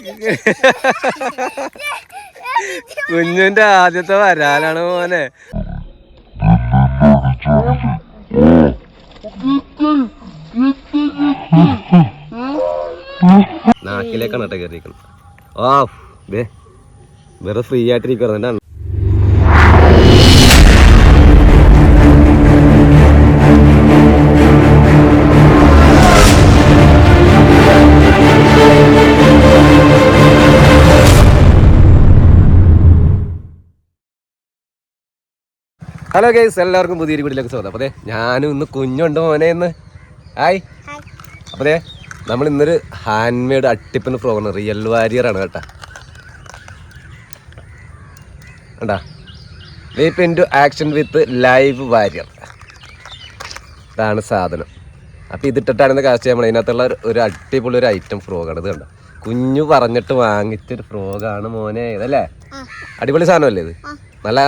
കുഞ്ഞുന്റെ ആദ്യത്തെ വരാനാണ് മോനെ. നാക്കിലേക്കാണ് കേട്ടോ കയറിയിരിക്കുന്നത് ആ ദേ വെറുതെ ഫ്രീ ആയിട്ടിരിക്കുന്നുണ്ടാണ് ഹലോ ഗൈസ് എല്ലാവർക്കും പുതിയൊരു വീട്ടിലേക്ക് സ്വാഗതം. അപ്പോൾ ഞാനും ഇന്ന് കുഞ്ഞുണ്ട് മോനെ ഇന്ന്. ഹായ് അപ്പോൾ അതെ നമ്മൾ ഇന്നൊരു ഹാൻഡ് മെയ്ഡ് അട്ടിപ്പിന് പ്രോഗ്രാം റിയൽ വാരിയർ ആണ് കേട്ടാ. കണ്ടാ? Leap into action with live warrior ഇതാണ് സാധനം. അപ്പോൾ ഇതിട്ടിട്ടാണ് ഇന്ന് കാസ്റ്റ് നമ്മൾ ഇതിനകത്തുള്ള ഒരു- ഒരു അടിപൊളി ഒരു ഐറ്റം ഫ്രോഗാണ് ഇത് കണ്ടോ? കുഞ്ഞു പറഞ്ഞിട്ട് വാങ്ങിച്ചൊരു ഫ്രോഗാണ് മോനെ. ഇതല്ലേ? അടിപൊളി സാധനമല്ലേ ഇത്? നല്ല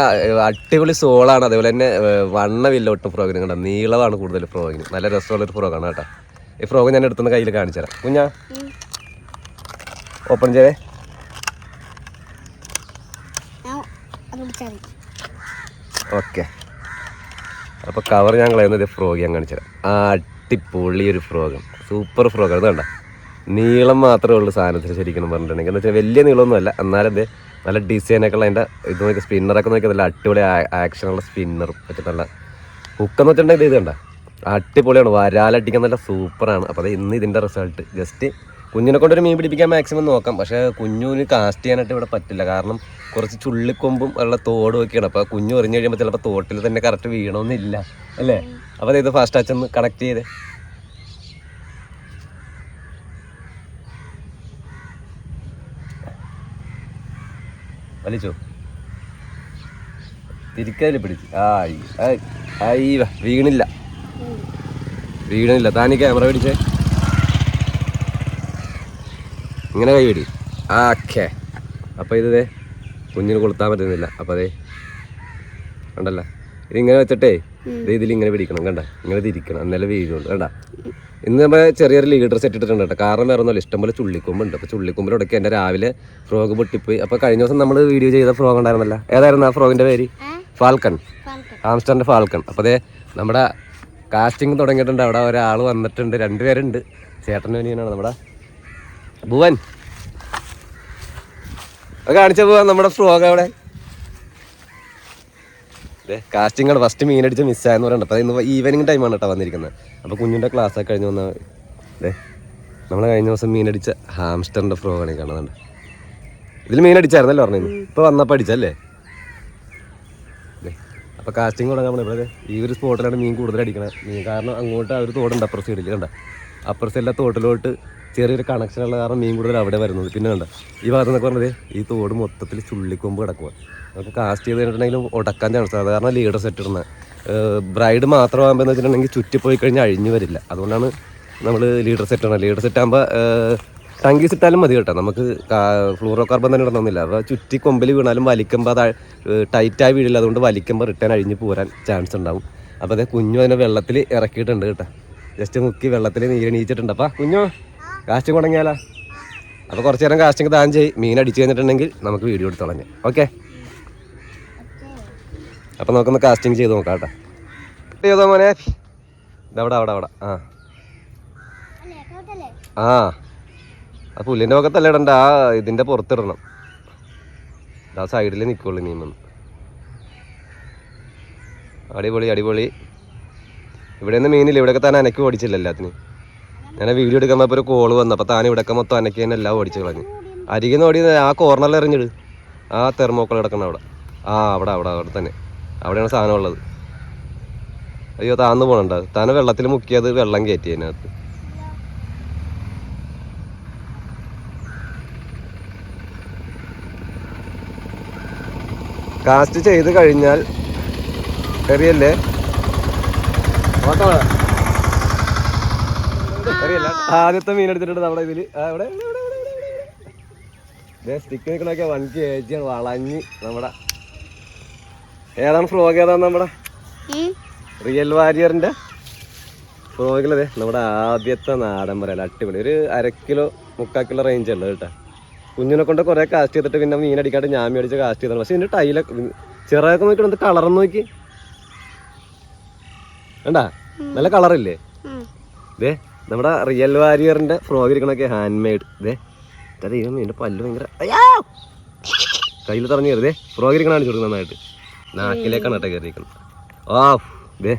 അടിപൊളി സോളാണ്. അതേപോലെ തന്നെ വണ്ണമില്ല ഒട്ടും ഫ്രോഗിന് കണ്ട? നീളമാണ് കൂടുതൽ ഫ്രോഗിന്. നല്ല രസമുള്ള ഒരു ഫ്രോഗാണ് കേട്ടോ. ഈ ഫ്രോഗ് ഞാൻ എടുത്തുന്ന കയ്യിൽ കാണിച്ചു തരാം. കുഞ്ഞാ ഓപ്പൺ ചെയ്തേ ഓക്കെ. അപ്പോൾ കവർ ഞാൻ കളയുന്നത് ഫ്രോഗ് ഞാൻ കാണിച്ചു തരാം. ആ അടിപൊളി ഒരു ഫ്രോഗ്. Super frog. അത് കണ്ട? നീളം മാത്രമേ ഉള്ളൂ സാധനത്തിന് ശരിക്കും പറഞ്ഞിട്ടുണ്ടെങ്കിൽ. എന്ന് വെച്ചാൽ വലിയ നീളമൊന്നും അല്ല എന്നാലും ഇത് നല്ല ഡിസൈനൊക്കെ ഉള്ള അതിന്റെ ഇത് നോക്കി സ്പിന്നറൊക്കെ നോക്കി നല്ല അടിപൊളി ആക്ഷനുള്ള സ്പിന്നറും ഒക്കെ നല്ല ഹുക്കെന്ന് വെച്ചിട്ടുണ്ടെങ്കിൽ ഇത് കണ്ട? അടിപൊളിയാണ്. വരാലടിക്കാൻ നല്ല സൂപ്പറാണ് അപ്പോൾ അത് ഇന്ന് ഇതിന്റെ റിസൾട്ട് ജസ്റ്റ് കുഞ്ഞിനെ കൊണ്ടൊരു മീൻ പിടിപ്പിക്കാൻ മാക്സിമം നോക്കാം. പക്ഷേ കുഞ്ഞുവിന് കാസ്റ്റ് ചെയ്യാനായിട്ട് ഇവിടെ പറ്റില്ല. കാരണം കുറച്ച് ചുള്ളിക്കൊമ്പും ഉള്ള തോടും ഒക്കെയാണ്. അപ്പോൾ കുഞ്ഞു എറിഞ്ഞു കഴിയുമ്പോൾ ചിലപ്പോൾ തോട്ടിൽ തന്നെ കറക്റ്റ് വീണമെന്നില്ല അല്ലേ? അപ്പോൾ ഇത് ഫാസ്റ്റ് ആച്ചൊന്ന് കണക്ട് ചെയ്തേ. വലിച്ചോ. തിരിക്കതിൽ പിടിച്ച്. ആയി ആയി, വീണില്ല. വീണില്ല. താനീ ക്യാമറ പിടിച്ചേ. ഇങ്ങനെ കൈ പിടി. ആക്കേ അപ്പോൾ ഇത് കുഞ്ഞിന് കൊളുത്താൻ പറ്റുന്നില്ല. അപ്പോൾ അതെ കണ്ടല്ല? ഇതിങ്ങനെ വെച്ചിട്ടേ ഇത് ഇതിൽ ഇങ്ങനെ പിടിക്കണം. കണ്ട? ഇങ്ങനെ തിരിക്കണം. എന്നാലേ വീഴുള്ളൂ. കണ്ട? ഇന്ന് നമ്മൾ ചെറിയൊരു ലീഡർ സെറ്റ് ഇട്ടിട്ടുണ്ട് കേട്ടോ. കാരണം വേറെ ഒന്നുമില്ല ഇഷ്ടംപോലെ ചുള്ളിക്കൊമ്പുണ്ട്. അപ്പോൾ ചുള്ളിക്കൊമ്പിലൊക്കെ എന്റെ രാവിലെ ഫ്രോഗ് പൊട്ടിപ്പോയി. അപ്പോൾ കഴിഞ്ഞ ദിവസം നമ്മൾ വീഡിയോ ചെയ്ത ഫ്രോഗ് ഉണ്ടായിരുന്നല്ല. ഏതായിരുന്നു ആ ഫ്രോഗിന്റെ പേര്? ഫാൽക്കൺ ആംസ്റ്ററിന്റെ ഫാൽക്കൺ അപ്പോൾ അതേ നമ്മുടെ കാസ്റ്റിംഗ് തുടങ്ങിയിട്ടുണ്ട്. അവിടെ ഒരാൾ വന്നിട്ടുണ്ട് രണ്ടുപേരുണ്ട് ചേട്ടനും അനിയനാണ് നമ്മുടെ ഭുവൻ. അത് കാണിച്ച പോവാൻ നമ്മുടെ ഫ്രോഗ് അവിടെ? കാസ്റ്റിംഗ് ആണ് ഫസ്റ്റ് മീൻ അടിച്ച് മിസ്സായെന്ന് പറയുന്നുണ്ട് അപ്പോൾ ഇന്ന് ഈവനിങ് ടൈമാണ് കേട്ടോ വന്നിരിക്കുന്നത് അപ്പോൾ കുഞ്ഞിന്റെ ക്ലാസ് ഒക്കെ കഴിഞ്ഞ് വന്ന അതെ. നമ്മൾ കഴിഞ്ഞ ദിവസം മീൻ അടിച്ച ഹാംസ്റ്ററിന്റെ ഫ്രോ ആണ് കാണുന്നുണ്ട് ഇതിൽ മീൻ അടിച്ചായിരുന്നല്ലോ പറഞ്ഞു ഇപ്പോൾ വന്നപ്പോൾ അടിച്ചല്ലേ അപ്പോൾ കാസ്റ്റിംഗ് തുടങ്ങാൻ നമ്മൾ ഇവിടെ ഈ ഒരു സ്പോട്ടിലാണ് മീൻ കൂടുതൽ അടിക്കണത് മീൻ കാരണം അങ്ങോട്ട് ആ ഒരു തോടുണ്ട് അപ്പുറ സൈഡിൽ കണ്ട? അപ്പുറ സൈഡിലെ തോട്ടിലോട്ട് ചെറിയൊരു കണക്ഷൻ ഉള്ള കാരണം മീൻ കൂടുതൽ അവിടെ വരുന്നത്. പിന്നെ കണ്ട? ഈ ഭാഗത്ത് നിന്നൊക്കെ പറഞ്ഞത് ഈ തോട് മൊത്തത്തിൽ ചുള്ളിക്കൊമ്പ് കിടക്കുക നമുക്ക് കാസ്റ്റ് ചെയ്ത് കഴിഞ്ഞിട്ടുണ്ടെങ്കിൽ ഉടക്കാൻ ചാൻസ് കാരണം ലീഡർ സെറ്റ് ഇടുന്നത്. ബ്രൈഡ് മാത്രമാകുമ്പോൾ എന്ന് വെച്ചിട്ടുണ്ടെങ്കിൽ ചുറ്റി പോയി കഴിഞ്ഞാൽ അഴിഞ്ഞു വരില്ല. അതുകൊണ്ടാണ് നമ്മൾ ലീഡർ സെറ്റ് ഇടുന്നത്. ലീഡർ സെറ്റ് ആകുമ്പോൾ ടങ്കീസ് ഇട്ടാലും മതി കേട്ടോ. നമുക്ക് ഫ്ലൂറോ കാർബൺ തന്നെ ഇടണമെന്നില്ല അപ്പോൾ ചുറ്റി കൊമ്പിൽ വീണാലും വലിക്കുമ്പോൾ അത് ടൈറ്റായി വീഴില്ല. അതുകൊണ്ട് വലിക്കുമ്പോൾ റിട്ടേൺ അഴിഞ്ഞ് പോരാൻ ചാൻസ് ഉണ്ടാവും. അപ്പോൾ അതേ കുഞ്ഞു അതിനെ വെള്ളത്തിൽ ഇറക്കിയിട്ടുണ്ട് കേട്ടോ. ജസ്റ്റ് മുക്കി വെള്ളത്തിൽ നീരണീച്ചിട്ടുണ്ട് അപ്പോൾ കുഞ്ഞു കാസ്റ്റിംഗ് തുടങ്ങിയാലോ? അപ്പോൾ കുറച്ച് നേരം കാസ്റ്റിംഗ് താൻ ചെയ്യും. മീൻ അടിച്ച് കഴിഞ്ഞിട്ടുണ്ടെങ്കിൽ നമുക്ക് വീഡിയോ എടുത്തോളാം ഞാൻ. ഓക്കെ അപ്പോൾ നമുക്കൊന്ന് കാസ്റ്റിംഗ് ചെയ്ത് നോക്കാം കേട്ടോ. ചെയ്തോ മോനെ? ഇതവിടെ അവിടെ അവിടെ. ആ. ആ. ആ പുല്ലിന്റെ പക്കത്തല്ല ഇടണ്ട? ആ ഇതിന്റെ പുറത്തിടണം. ആ സൈഡിൽ നിൽക്കുള്ളൂ മീൻ അടിപൊളി അടിപൊളി. ഇവിടെ നിന്ന് മീനില്ല. ഇവിടെയൊക്കെ താൻ അനക്കി ഓടിച്ചില്ല എല്ലാത്തിനും. ഞാൻ വീഡിയോ എടുക്കുമ്പോൾ ഇപ്പോൾ ഒരു കോൾ വന്നു. അപ്പോൾ താൻ ഇവിടെയൊക്കെ മൊത്തം അനക്കി തന്നെ എല്ലാം ഓടിച്ചു കളഞ്ഞു അരികിൽ നിന്ന് ഓടി ആ കോർണറിൽ എറിഞ്ഞിട് ആ തെർമോക്കോൾ കിടക്കണം അവിടെ. ആ അവിടെ അവിടെ അവിടെ തന്നെ. അവിടെയാണ് സാധനം ഉള്ളത്. അയ്യോ താന്ന് പോണണ്ട. താന വെള്ളത്തിൽ മുക്കിയത് വെള്ളം കയറ്റി അതിനകത്ത്. കാസ്റ്റ് ചെയ്ത് കഴിഞ്ഞാൽ കറിയല്ലേ? ആദ്യത്തെ മീൻ എടുത്തിട്ടുണ്ട് നമ്മുടെ ഇവിടെ സ്റ്റിക്ക് നിൽക്കണൊക്കെ വൺ കെ ജി വളഞ്ഞ് നമ്മുടെ ഏതാണ് ഫ്രോഗ് ഏതാണ് നമ്മുടെ? റിയൽ വാരിയറിന്റെ ഫ്രോഗിലതെ നമ്മുടെ ആദ്യത്തെ നാടൻ പറയല അടിപൊളി. ഒരു അര കിലോ മുക്കാൽ കിലോ റേഞ്ച് ഉള്ളത് കേട്ടോ. കുഞ്ഞിനെ കൊണ്ട് കുറെ കാസ്റ്റ് ചെയ്തിട്ട് പിന്നെ മീൻ അടിക്കാണ്ട് ഞാൻ മേടിച്ച് കാസ്റ്റ് ചെയ്താണ് പക്ഷെ ഇതിന്റെ ടൈലൊക്കെ ചെറുതൊക്കെ നോക്കി കളർ നോക്കി. വേണ്ടാ നല്ല കളറില്ലേ ദേ നമ്മുടെ റിയൽ വാരിയറിന്റെ ഫ്രോഗ് ഇരിക്കണൊക്കെ ഹാൻഡ് മെയ്ഡ് ഇതാ ദൈവം എന്റെ പല്ല് ഭയങ്കര കയ്യിൽ തറഞ്ഞു കയറി. ദേ ഫ്രോഗ് ഇരിക്കണ കാണിച്ചു കൊടുക്കും നന്നായിട്ട്. നാക്കിലേക്കാണ് കേട്ടോ കയറിയിരിക്കുന്നത്. ആ ദേ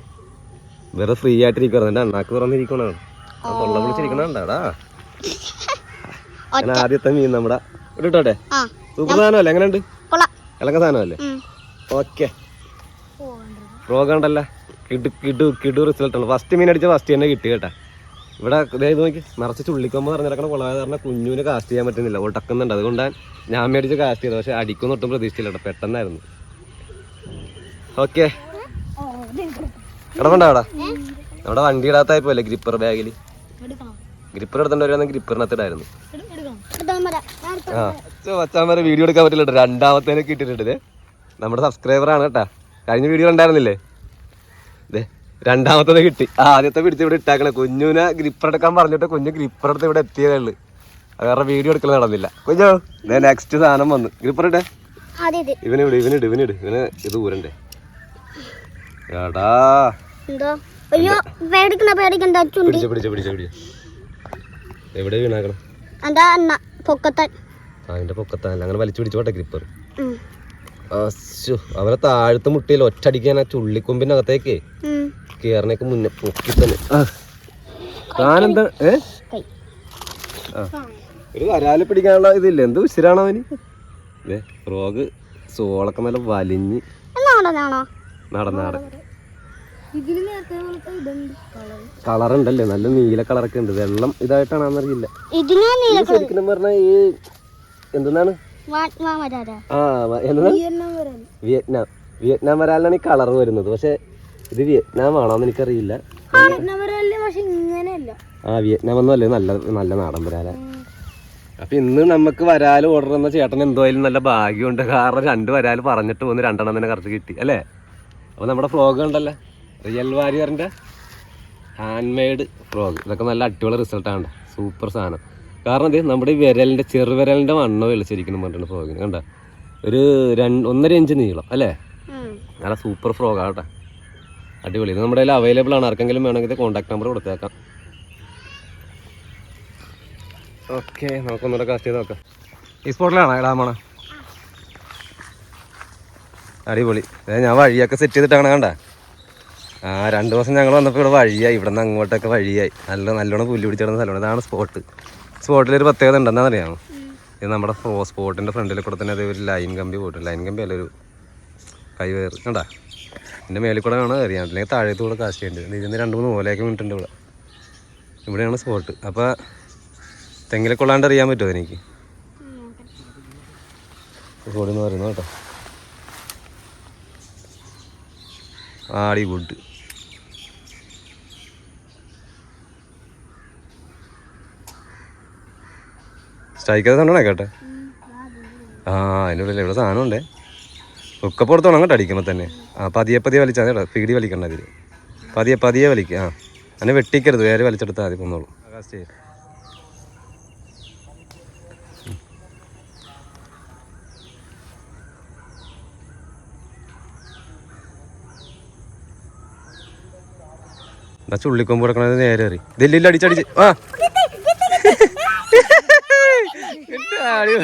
വെറുതെ ഫ്രീ ആയിട്ടിരിക്കുവായിരുന്നു എന്റെ അണ്ണാക്ക് തുറന്നിരിക്കണതാണ് തൊള്ള വിളിച്ചിരിക്കണണ്ടാടാ ഞാൻ ആദ്യത്തെ മീൻ നമ്മുടെ ഇട്ടോട്ടെ? സൂപ്പർ സാധനമല്ലേ? എങ്ങനെയുണ്ട്? ഇളക്ക സാധനമല്ലേ. ഓക്കെ. ഫ്രോഗ് ഉണ്ടല്ലോ കിടു കിടു കിടു റിസൾട്ട് ആണ്. ഫസ്റ്റ് മീൻ അടിച്ച ഫസ്റ്റ് തന്നെ കിട്ടി കേട്ടാ. ഇവിടെ ഇത് നോക്കി. നിറച്ച് ചുള്ളിക്കൊമ്പ് നിറഞ്ഞിടക്കണ കൊള്ളാതെ കാരണം കുഞ്ഞുവിന് കാസ്റ്റ് ചെയ്യാൻ പറ്റുന്നില്ല. ഒട്ടക്കുന്നുണ്ട് അതുകൊണ്ടാണ് ഞാൻ മേടിച്ച് കാസ്റ്റ് ചെയ്തത്. പക്ഷെ അടിക്കൊന്നും ഒട്ടും പ്രതീക്ഷിച്ചില്ല കേട്ടോ. പെട്ടെന്നായിരുന്നു. ഓക്കെ. കിടപ്പുണ്ടോ അവിടെ? നമ്മുടെ വണ്ടി ഇടാത്തായി പോലെ ഗ്രിപ്പർ ബാഗിൽ ഗ്രിപ്പർ എടുത്തോണ്ട് വരുന്ന ഗ്രിപ്പറിനകത്തിടായിരുന്നു ആ വരെ വീഡിയോ എടുക്കാൻ പറ്റില്ല കേട്ടോ കിട്ടിട്ടുണ്ട് ഇട്ടിട്ടുണ്ട് ദേ. നമ്മുടെ സബ്സ്ക്രൈബർ ആണ് കേട്ടാ. കഴിഞ്ഞ വീഡിയോ ഉണ്ടായിരുന്നില്ലേ ദേ രണ്ടാമത്തേത് കിട്ടി. ആദ്യത്തെ പിടിച്ച് ഇവിടെ ഇട്ടാക്കണേ. കുഞ്ഞുവിനെ ഗ്രിപ്പർ എടുക്കാൻ പറഞ്ഞിട്ട് കുഞ്ഞു ഗ്രിപ്പർ എടുത്ത് ഇവിടെ എത്തിയതേ ഉള്ളു. കാരണം വീഡിയോ എടുക്കൽ നടന്നില്ല. കുഞ്ഞോ നെക്സ്റ്റ് സാധനം വന്നു. ഗ്രിപ്പർ ഇട്ടേ ഇവനെ ഇവനിട് ഇവനിട്. ഇവന് ഇത് ഊരണ്ടേ. എടാ. എന്തോ? അയ്യോ പേടിക്കണ പേടിക്കണ്ട ചുണ്ടി. പിടിച്ച പിടിച്ച പിടിച്ച പിടിച്ച. എവിടെ വീണാക്കണം? എന്താ അണ്ണ പൊക്കത്തൻ. അതിന്റെ പൊക്കത്താനല്ല അങ്ങനെ വലിച്ചു പിടിച്ചു പോട്ടെ ഗ്രിപ്പർ താഴത്ത് മുട്ടിയിൽ ഒറ്റടിക്കാൻ ആ ചുള്ളിക്കൊമ്പിനകത്തേക്ക്. ഉം. കേറണേക്ക് മുന്നേ പൊക്കി തന്നെ താനെന്താ ഏ? ഒരു വരാൽ പിടിക്കാനുള്ള ഇതില്ല? എന്ത് ഉശിരാണോ അവന്? റോഗ് സോളൊക്കെ നല്ല വലിഞ്ഞ്. എന്നാണോ കളറുണ്ടല്ലേ കളർ ഉണ്ടല്ലേ നല്ല നീല കളറൊക്കെ ഉണ്ട്. വെള്ളം ഇതായിട്ടാണെന്നറിയില്ല. ശരിക്കും പറഞ്ഞ ഈ എന്തെന്നാണ്? ആ എന്താണ് വിയറ്റ്നാം വിയറ്റ്നാം. വരാലാണ് ഈ കളർ വരുന്നത്. പക്ഷെ ഇത് വിയറ്റ്നാം ആണോന്ന് എനിക്കറിയില്ല. ആ വിയറ്റ്നാം ഒന്നും അല്ലേ നല്ല നല്ല നാടൻ വരാല അപ്പൊ ഇന്ന് നമുക്ക് വരാൽ ഓർഡർ എന്ന ചേട്ടൻ എന്തായാലും നല്ല ഭാഗ്യമുണ്ട്. കാരണം രണ്ട് വരാൽ പറഞ്ഞിട്ട് പോന്ന് രണ്ടെണ്ണം തന്നെ കറച്ച് കിട്ടി. അല്ലേ? അപ്പൊ നമ്മുടെ ഫ്രോഗ് ഉണ്ടല്ലോ റിയൽ വാരിയറിന്റെ ഹാൻഡ് മെയ്ഡ് ഫ്രോഗ് ഇതൊക്കെ നല്ല അടിപൊളി റിസൾട്ടാണ് സൂപ്പർ സാധനം. കാരണം ഇത് നമ്മുടെ ഈ വിരലിന്റെ ചെറുവിരലിന്റെ മണ്ണ വിളിച്ചിരിക്കുന്നു പറഞ്ഞിട്ടുണ്ട് ഫ്രോഗിന് കണ്ട? ഒരു രണ്ട് ഒന്നര ഇഞ്ച് നീളം അല്ലേ? നല്ല സൂപ്പർ ഫ്രോഗ് ആട്ടെ അടിപൊളി. ഇത് നമ്മുടെ കയ്യിൽ അവൈലബിൾ ആണ്. ആർക്കെങ്കിലും വേണമെങ്കിൽ കോൺടാക്ട് നമ്പർ കൊടുത്തേക്കാം. ഓക്കെ നമുക്കൊന്നുകൂടെ കാസ്റ്റ് ചെയ്ത് നോക്കാം. ഈ സ്പോട്ടിലാണോ ഇടാമണ അടിപൊളി. ഞാൻ വഴിയൊക്കെ സെറ്റ് ചെയ്തിട്ടാണ് കണ്ട. ആ രണ്ട് ദിവസം ഞങ്ങൾ വന്നപ്പോൾ ഇവിടെ വഴിയായി. ഇവിടെ നിന്ന് അങ്ങോട്ടൊക്കെ വഴിയായി. നല്ല നല്ലോണം പുല്ല് പിടിച്ചിടുന്ന സ്ഥലമാണ്. ഇതാണ് സ്പോട്ട് സ്പോട്ടിലൊരു പ്രത്യേകത ഉണ്ടെന്നാണെന്നറിയാമോ ഇത് നമ്മുടെ ഫ്രോ സ്പോട്ടിന്റെ ഫ്രണ്ടിൽ കൂടെ തന്നെ അതേ ഒരു ലൈൻ കമ്പി പോയിട്ടുണ്ട് ലൈൻ കമ്പി അല്ല ഒരു കൈ വേറ് കണ്ടാ? എന്റെ മേലിൽ കൂടെ വേണം അറിയാം അല്ലെങ്കിൽ താഴത്തു കൂടെ കാശ് ചെയ്യേണ്ടത് ഇതിന് രണ്ട് മൂന്ന് മൂലയൊക്കെ വീണിട്ടുണ്ട് ഇവിടെ. ഇവിടെയാണ് സ്പോട്ട് അപ്പോൾ തെങ്ങിലെ കൊള്ളാണ്ട് അറിയാൻ പറ്റുമോ എനിക്ക്? റോഡിൽ നിന്ന് പറയുന്നത് കേട്ടോ. ആടി ഗുഡ് സ്ട്രൈക്ക് കണ്ടോണേ കേട്ടെ ആ അതിന്റെ ഉള്ളിൽ ഇവിടെ സാധനം ഉണ്ടേ ഒക്കെ പുറത്തോണം കേട്ടോ അടിക്കുമ്പോൾ തന്നെ. ആ പതിയെ പതിയെ വലിച്ചാൽ കേട്ടോ. പീടി വലിക്കണ്ട അതിൽ പതിയെ പതിയെ വലിക്കുക ആ. അതിനെ വെട്ടിക്കരുത് വേറെ വലിച്ചെടുത്താൽ മതി പോന്നോളൂ. എന്നാ ചുള്ളിക്കൊമ്പ് കൊടുക്കണത് നേരെ അറിയും ഇതെല്ലാം അടിച്ചടിച്ച് ആ ആടി.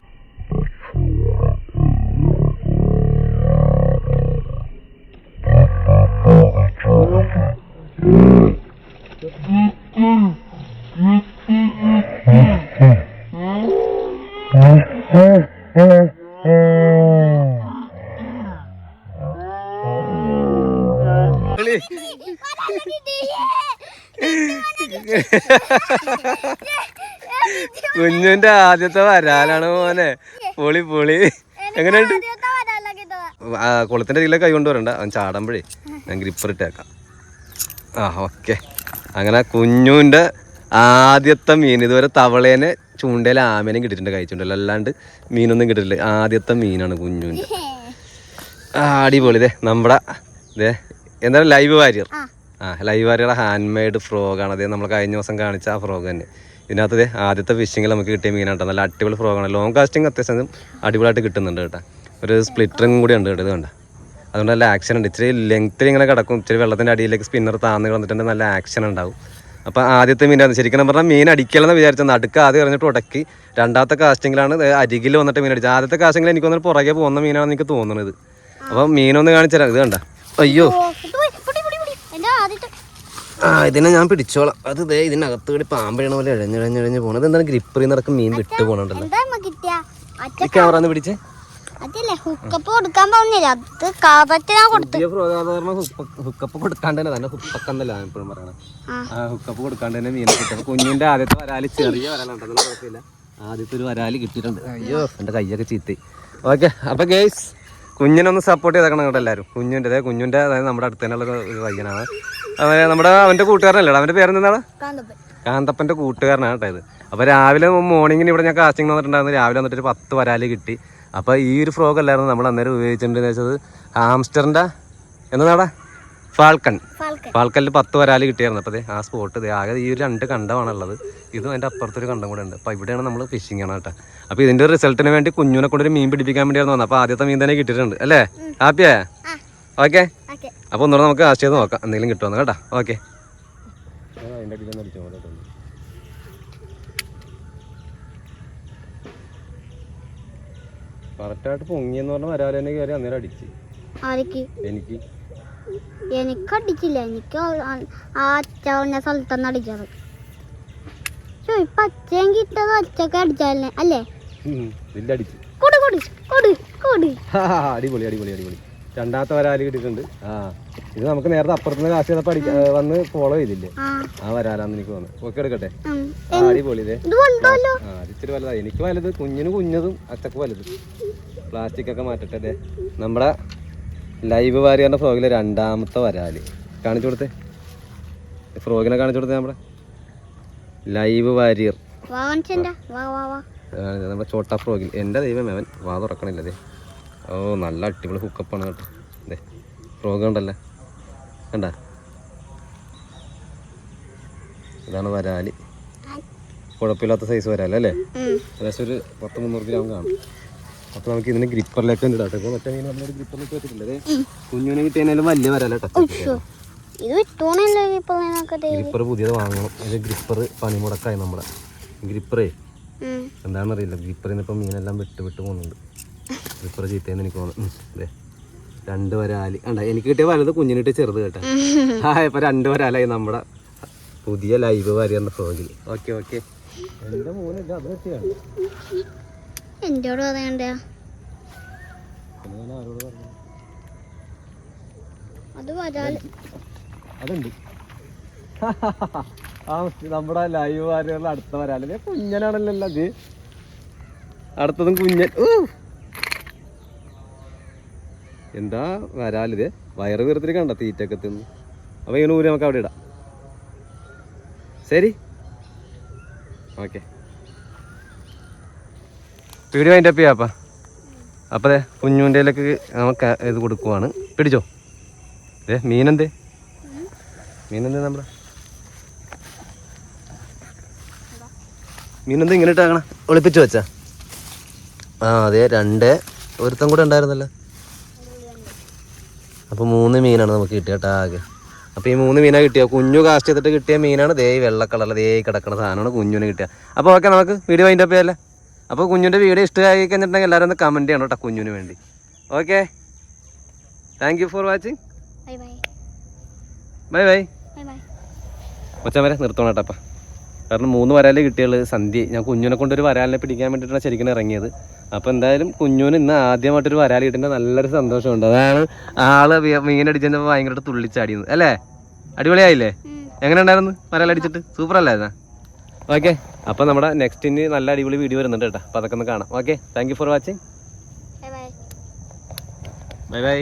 കളി. കുഞ്ഞുന്റെ ആദ്യത്തെ വരാലാണ് മോനെ. പൊളി പൊളി. എങ്ങനെയുണ്ട്? കുളത്തിന്റെ അടിയിലെ കൈ കൊണ്ട് വരണ്ട. അവൻ ചാടുമ്പോഴേ ഞാൻ ഗ്രിപ്പർ ഇട്ടേക്കാം. ആ ഓക്കെ. അങ്ങനെ കുഞ്ഞുന്റെ ആദ്യത്തെ മീൻ ഇതുവരെ തവളേനെ ചൂണ്ടയിൽ ആമേനെയും കിട്ടിയിട്ടുണ്ട് കൈ ചൂണ്ടയിൽ അല്ലാണ്ട് മീനൊന്നും കിട്ടിയിട്ടില്ല. ആദ്യത്തെ മീനാണ് കുഞ്ഞുവിന്റെ. അടിപൊളിതേ അടിപൊളി. നമ്മുടെ ഇതേ എന്താണ്? Live warrior. ആ. ലൈവ് വാരിയുടെ ഹാൻഡ് മെയ്ഡ് ഫ്രോഗാണ് അതേ നമ്മൾ കഴിഞ്ഞ ദിവസം കാണിച്ച ആ ഫ്രോഗ് തന്നെ. ഇതിനകത്ത് ആദ്യത്തെ ഫിഷിങ്ങിൽ നമുക്ക് കിട്ടിയ മീനാട്ടോ നല്ല അടിപൊളി ഫ്രോഗാണ് ലോങ് കാസ്റ്റിംഗ് അത്യാവശ്യം അടിപൊളിയായിട്ട് കിട്ടുന്നുണ്ട് കേട്ടോ. ഒരു സ്പ്ലിറ്ററും കൂടി ഉണ്ട് കേട്ടോ ഇത് കണ്ട. അതുകൊണ്ട് നല്ല ആക്ഷൻ ഉണ്ട്. ഇച്ചിരി ലെങ്ത്തിൽ ഇങ്ങനെ കിടക്കും. ഇച്ചിരി വെള്ളത്തിന്റെ അടിയിലേക്ക് സ്പിന്നർ താന്ന് കിടന്നിട്ടുണ്ട് നല്ല ആക്ഷൻ ഉണ്ടാവും. അപ്പോൾ ആദ്യത്തെ മീനാണ് ശരിക്കും പറഞ്ഞാൽ മീൻ അടിക്കലെന്ന് വിചാരിച്ചത് നടുക്ക് ആദ്യം എറിഞ്ഞിട്ട് ഉടക്കി. രണ്ടാമത്തെ കാസ്റ്റിങ്ങിലാണ് അരികിൽ വന്നിട്ട് മീൻ അടിച്ചത്. ആദ്യത്തെ കാസ്റ്റിങ്ങിൽ എനിക്ക് വന്നിട്ട് പുറകെ പോകുന്ന മീനാണെന്ന് എനിക്ക് തോന്നുന്നത്. അപ്പം മീനൊന്ന് കാണിച്ചുതരാം ഇത് കണ്ട. അയ്യോ. ആ ഇതിനെ ഞാൻ പിടിച്ചോളാം. അത് ദേ ഇതിനകത്ത് കൂടി പാമ്പഴണ പോലെ ഇഴഞ്ഞിഴഞ്ഞിഴഞ്ഞ് പോണത് എന്താണ് ഗ്രിപ്പറിൽ നടക്കും മീൻ വിട്ട് പോണുണ്ടല്ലോ. ഈ ക്യാമറ ഒന്ന് പിടിച്ചേ. അതല്ലേ ഹുക്കപ്പ് കൊടുക്കാൻ പറഞ്ഞില്ല? അത് ഞാൻ കൊടുത്തു. ഹുക്കപ്പ് കൊടുക്കാണ്ട് തന്നെ തന്നെ ഹുക്കന്നല്ല ഞാൻ എപ്പോഴും പറയണത് ആ. ഹുക്കപ്പ് കൊടുക്കാണ്ട് തന്നെ മീനെ കിട്ടും. കുഞ്ഞിന്റെ ആദ്യത്തെ വരാൽ ചെറിയ വരാലുണ്ടെന്ന് കുഴപ്പമില്ല. ആദ്യത്തെ ഒരു വരാൽ കിട്ടിയിട്ടുണ്ട്. അയ്യോ എന്റെ കയ്യൊക്കെ ചീത്തി. ഓക്കെ അപ്പൊ ഗേസ് കുഞ്ഞിനൊന്ന് സപ്പോർട്ട് ചെയ്തേക്കണം കേട്ടോ എല്ലാരും കുഞ്ഞിന്റെ അതായത് കുഞ്ഞിന്റെ അതായത് നമ്മുടെ അടുത്ത് തന്നെയുള്ള ഒരു ഒരു പയ്യനാണ്. അവൻ നമ്മുടെ അവന്റെ കൂട്ടുകാരനല്ലേ അവന്റെ പേരെന്താണ് കാന്തപ്പൻ. കാന്തപ്പന്റെ കൂട്ടുകാരനാണ് കേട്ടോ ഇത്. അപ്പോൾ രാവിലെ മോർണിംഗിന് ഇവിടെ ഞാൻ കാസ്റ്റിംഗ് വന്നിട്ടുണ്ടായിരുന്നു. രാവിലെ വന്നിട്ട് ഒരു പത്ത് വരാൽ കിട്ടി. അപ്പൊ ഈ ഒരു ഫ്രോഗ് അല്ലായിരുന്നു നമ്മൾ അന്നേരം ഉപയോഗിച്ചിട്ടുണ്ടെന്ന് വെച്ചത് ഹാംസ്റ്ററിന്റെ എന്നതാടാ? ഫാൽക്കൺ ഫാൽക്കണിൽ ഫാൾക്കനിൽ പത്ത് വരാൽ കിട്ടിയായിരുന്നു. അപ്പോൾ ആ സ്പോട്ട് ആകെ ഈ ഒരു രണ്ട് കണ്ടമാണുള്ളത്. ഇതും അതിന്റെ അപ്പുറത്തൊരു കണ്ടം കൂടെ ഉണ്ട്. അപ്പോൾ ഇവിടെയാണ് നമ്മൾ ഫിഷിംഗ് ആണ് കേട്ടോ. അപ്പോൾ ഇതിന്റെ റിസൾട്ടിന് വേണ്ടി കുഞ്ഞുനെ കൊണ്ടൊരു മീൻ പിടിപ്പിക്കാൻ വേണ്ടിയായിരുന്നു വന്നത്. അപ്പോൾ ആദ്യത്തെ മീൻ തന്നെ കിട്ടിയിട്ടുണ്ട്. അല്ലേ? ഹാപ്പിയാ ഓക്കെ. അപ്പോൾ ഒന്നുകൂടെ നമുക്ക് കാസ്റ്റ് ചെയ്ത് നോക്കാം. എന്തെങ്കിലും കിട്ടുമെന്ന് കേട്ടോ. ഓക്കെ. കറക്റ്റായിട്ട് പൊങ്ങിയെന്ന് പറഞ്ഞാൽ വരാതെ തന്നെ കയറി അന്നേരം അടിച്ച്. എനിക്ക്. എനിക്ക് അടിച്ചില്ല. എനിക്ക് ആ- അച്ഛ പറഞ്ഞ അടിച്ചത്. ഇപ്പൊ അച്ഛൻ കിട്ടത് അച്ഛക്ക് അടിച്ചാലേ അല്ലേ? അടിപൊളി അടിപൊളി അടിപൊളി. രണ്ടാമത്തെ വരാൽ കിട്ടിയിട്ടുണ്ട്. ആ. ഇത് നമുക്ക് നേരത്തെ അപ്പുറത്തുനിന്ന് കാശ് ചെയ്തപ്പോൾ അടി വന്ന് ഫോളോ ചെയ്തില്ലേ? ആ. വരാലാന്ന് എനിക്ക് തോന്നുന്നു. ഓക്കെ എടുക്കട്ടെ. ആ അടിപൊളി ഇതേ ആ ഇച്ചിരി വലുതായി എനിക്ക് വലുത് കുഞ്ഞിന് കുഞ്ഞതും അച്ചക്ക് വലുത്. പ്ലാസ്റ്റിക് ഒക്കെ മാറ്റട്ടെ. നമ്മുടെ ലൈവ് വാരിയറിന്റെ ഫ്രോഗിലെ രണ്ടാമത്തെ വരാൽ. കാണിച്ചു കൊടുത്തേ? ഫ്രോഗിനെ കാണിച്ചു കൊടുത്തേ നമ്മടെ? Live warrior. നമ്മുടെ ചോട്ട ഫ്രോഗിൽ എന്റെ ദൈവം അവൻ വാ തുറക്കണില്ല അതെ ഓ നല്ല അടിപൊളി ഹുക്കപ്പാണ് കേട്ടോ. അതെ ഫ്രോഗ് ഉണ്ടല്ലേ? കണ്ട? ഇതാണ് വരാൽ. കുഴപ്പമില്ലാത്ത സൈസ് വരാലല്ലേ അല്ലേ? ഏകദേശം ഒരു പത്ത് മുന്നൂറ് ഗ്രാം കാണും. അപ്പൊ നമുക്ക് ഇതിന് ഗ്രിപ്പറിലേക്ക് ഉണ്ട് കേട്ടോ. ഇപ്പോൾ മറ്റേ മീൻ നമ്മളൊരു ഗ്രിപ്പറിലേക്ക് വെച്ചിട്ടില്ല? അതെ കുഞ്ഞുനെ കിട്ടിയതിനാലും വലിയ വരാല ഗ്രിപ്പർ പുതിയത് വാങ്ങണം. ഇത് ഗ്രിപ്പർ പണിമുടക്കായി നമ്മുടെ. ഗ്രിപ്പറേ. എന്താണെന്നറിയില്ല. ഗ്രിപ്പറിൽ നിന്ന് ഇപ്പം മീനെല്ലാം വിട്ട് വിട്ട് പോകുന്നുണ്ട്. ഗ്രിപ്പർ ചീത്തേന്ന് എനിക്ക് തോന്നുന്നു. രണ്ടു വരാൽ. കണ്ട? എനിക്ക് കിട്ടിയ വലുത് കുഞ്ഞിന് കിട്ടിയ ചെറുത് കേട്ടോ. ആ ഇപ്പൊ രണ്ടു വരാലായി നമ്മുടെ പുതിയ ലൈവ് വരികയാണ് ഫ്രോഗിൽ ഓക്കെ ഓക്കെ. മോനില്ല അത് പറയണ്ട അത് അതുണ്ട്. ആ നമ്മുടെ ലൈവ് വാരികളിൽ അടുത്ത വരാലേ. കുഞ്ഞനാണല്ലോ അത് അടുത്തതും കുഞ്ഞൻ. ഊ. എന്താ വരാലിത്? വയറ് വീർത്തിരി കണ്ട തീറ്റൊക്കെ തിന്ന്? അപ്പൊ ഇങ്ങനെ ഊരി നമുക്ക് അവിടെ ഇടാം. ശരി. ഓക്കെ. വീഡിയോ അതിന്റെ അപ്പ. ചെയ്യാപ്പാ അപ്പോൾ കുഞ്ഞുന്റെ നമുക്ക് ഇത് കൊടുക്കുവാണ്. പിടിച്ചോ? ഏ മീനെന്തേ? മീനെന്തേ നമ്മുടെ? മീനെന്താ ഇങ്ങനെ ഇട്ടാക്കണ ഒളിപ്പിച്ച് വെച്ചാ. ആ അതെ രണ്ട് ഒരുത്തം കൂടെ ഉണ്ടായിരുന്നല്ലോ. അപ്പോൾ മൂന്ന് മീനാണ് നമുക്ക് കിട്ടിയ ടാഗ് ആകെ. അപ്പോൾ ഈ മൂന്ന് മീനാണ് കിട്ടിയ. കുഞ്ഞു കാസ്റ്റ് ചെയ്തിട്ട് കിട്ടിയ മീനാണ് ദേ വെള്ള കളറിൽ ദേ കിടക്കുന്ന സാധനമാണ് കുഞ്ഞുവിന് കിട്ടിയ. അപ്പോൾ ഓക്കെ നമുക്ക് വീഡിയോ അതിന്റെ അപ്പ് ചെയ്യല്ലേ? അപ്പോൾ കുഞ്ഞിന്റെ വീഡിയോ ഇഷ്ടമായി കഴിഞ്ഞിട്ടുണ്ടെങ്കിൽ എല്ലാവരും ഒന്ന് കമന്റ് ചെയ്യണം കേട്ടോ കുഞ്ഞിന് വേണ്ടി. Okay thank you for watching bye bye ഒച്ച വരെ നിർത്തണം കേട്ടപ്പ കാരണം മൂന്ന് വരാലേ കിട്ടിയുള്ളൂ. സന്ധ്യ ഞാൻ കുഞ്ഞിനെ കൊണ്ടൊരു വരാലിനെ പിടിക്കാൻ വേണ്ടിയിട്ടാണ് ശരിക്കും ഇറങ്ങിയത്. അപ്പോൾ എന്തായാലും കുഞ്ഞുവിന് ഇന്ന് ആദ്യമായിട്ടൊരു വരാൽ കിട്ടുന്ന നല്ലൊരു സന്തോഷമുണ്ട്. അതാണ് ആൾ മീനടിച്ചപ്പോ മീനടിച്ചപ്പോൾ ഭയങ്കരമായിട്ട് തുള്ളിച്ചാടിയത്. അല്ലേ? അടിപൊളിയായില്ലേ? എങ്ങനെ ഉണ്ടായിരുന്നു വരാലടിച്ചിട്ട്? Super അല്ലായിരുന്നാ okay. അപ്പോൾ നമ്മുടെ നെക്സ്റ്റ് ഇനി നല്ല അടിപൊളി വീഡിയോ വരുന്നുണ്ട് കേട്ടോ. അപ്പോൾ അതൊക്കെ ഒന്ന് കാണാം. Okay. Thank you for watching bye bye